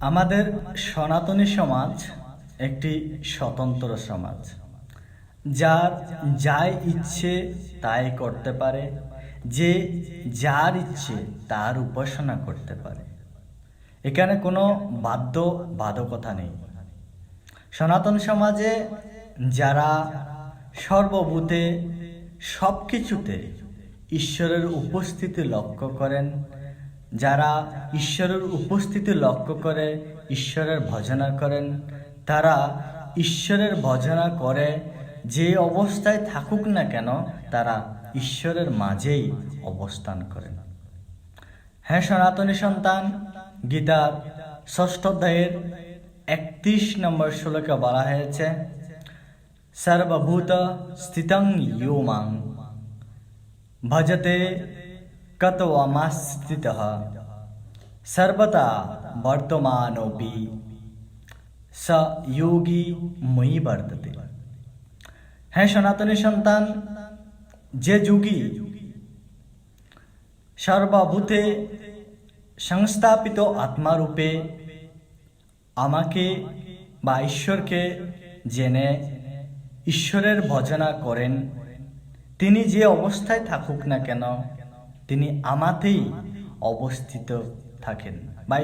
আমাদের সনাতনী সমাজ একটি স্বতন্ত্র সমাজ। যার যাই ইচ্ছে তাই করতে পারে, যে যার ইচ্ছে তার উপাসনা করতে পারে। এখানে কোনো বাধ্য বাধকতা নেই। সনাতন সমাজে যারা সর্বভূতে সব কিছুতে ঈশ্বরের উপস্থিতি লক্ষ্য করেন যারা ঈশ্বরের উপস্থিতি লক্ষ্য করে, ঈশ্বরের ভজনা করেন, তারা ঈশ্বরের ভজনা করে, যে অবস্থায় থাকুক না কেন, তারা ঈশ্বরের মাঝেই অবস্থান করেন। হ্যাঁ সনাতনী সন্তান, গীতার ষষ্ঠ অধ্যায়ের একত্রিশ নম্বর শ্লোকে বলা হয়েছে, সর্বভূত স্থিতং ইয়ো মাং ভজতে কতমাস্থিত সর্বদা বর্তমানোপি স যোগী ময়ী বর্ততে হ্যাঁ সনাতনী সন্তান, যে যুগী সর্বভূতে সংস্থাপিত আত্মারূপে আমাকে বা ঈশ্বরকে জেনে ঈশ্বরের ভজনা করেন, তিনি যে অবস্থায় থাকুক না কেন তিনি আমাতেই অবস্থিত থাকেন।